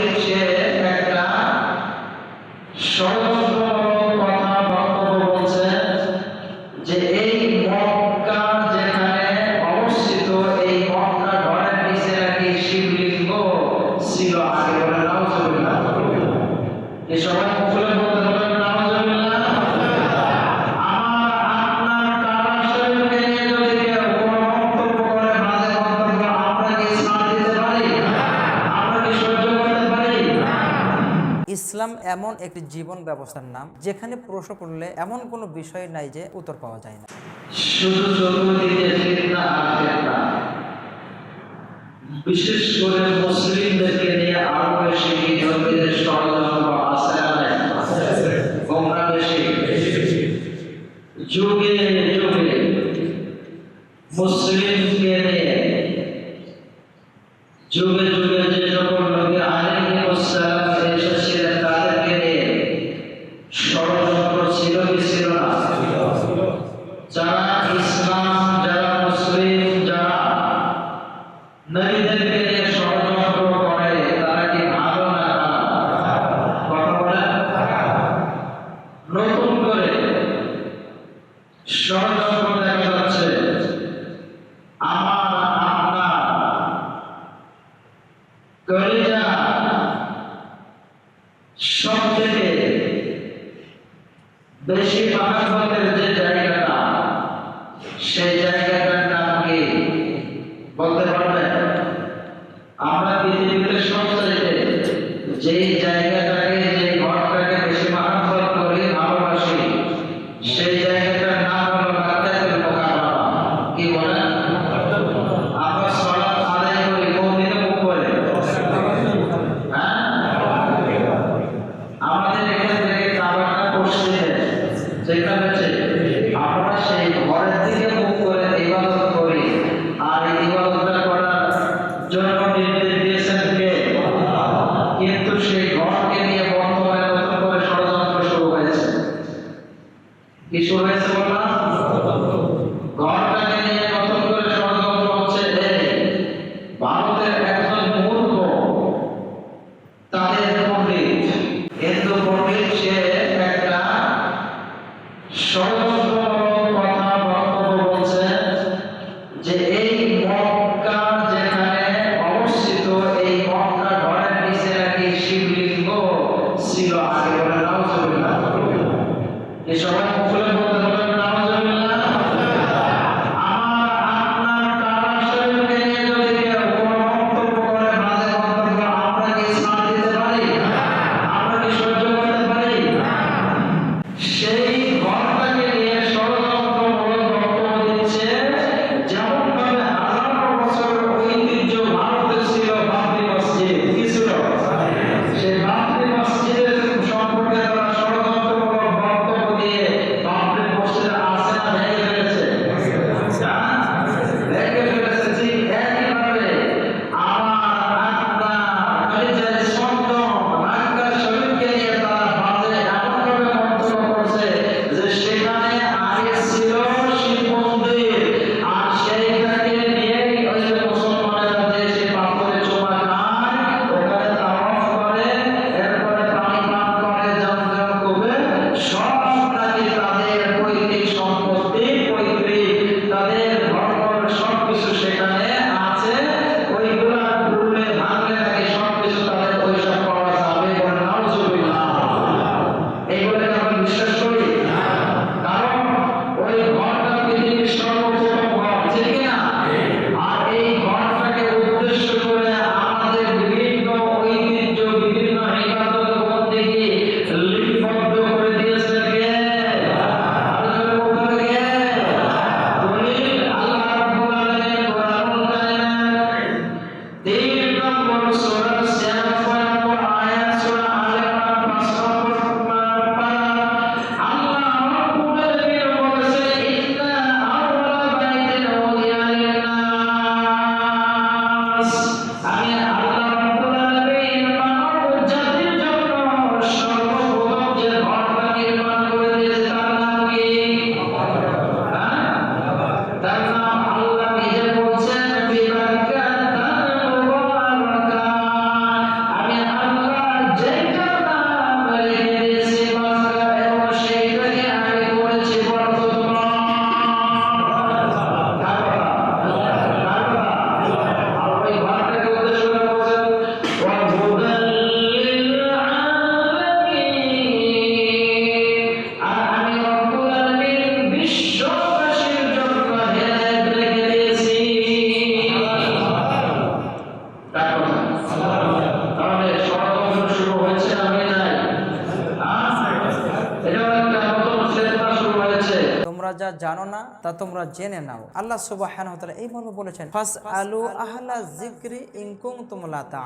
will share ইসলাম এমন একটি জীবন ব্যবস্থার নাম যেখানে প্রশ্ন করলে এমন কোনো বিষয় নাই যে উত্তর পাওয়া যায় না। বিশেষ করে মুসলিমদেরকে নিয়ে আরও বেশি ষড়যন্ত্র যুগে ষড়যন্ত্র ছিল কি ছিল না? যারা ইসলাম কিছু হয়েছে নিয়ে করে ষড়যন্ত্র হচ্ছে ভারতের একজন মূর্খ তাদের তোমরা যা জানো না, তা তোমরা জেনে নাও। আল্লাহ সুবাহ এই মর্ম বলেছেন জিক্রি ইনকুম তা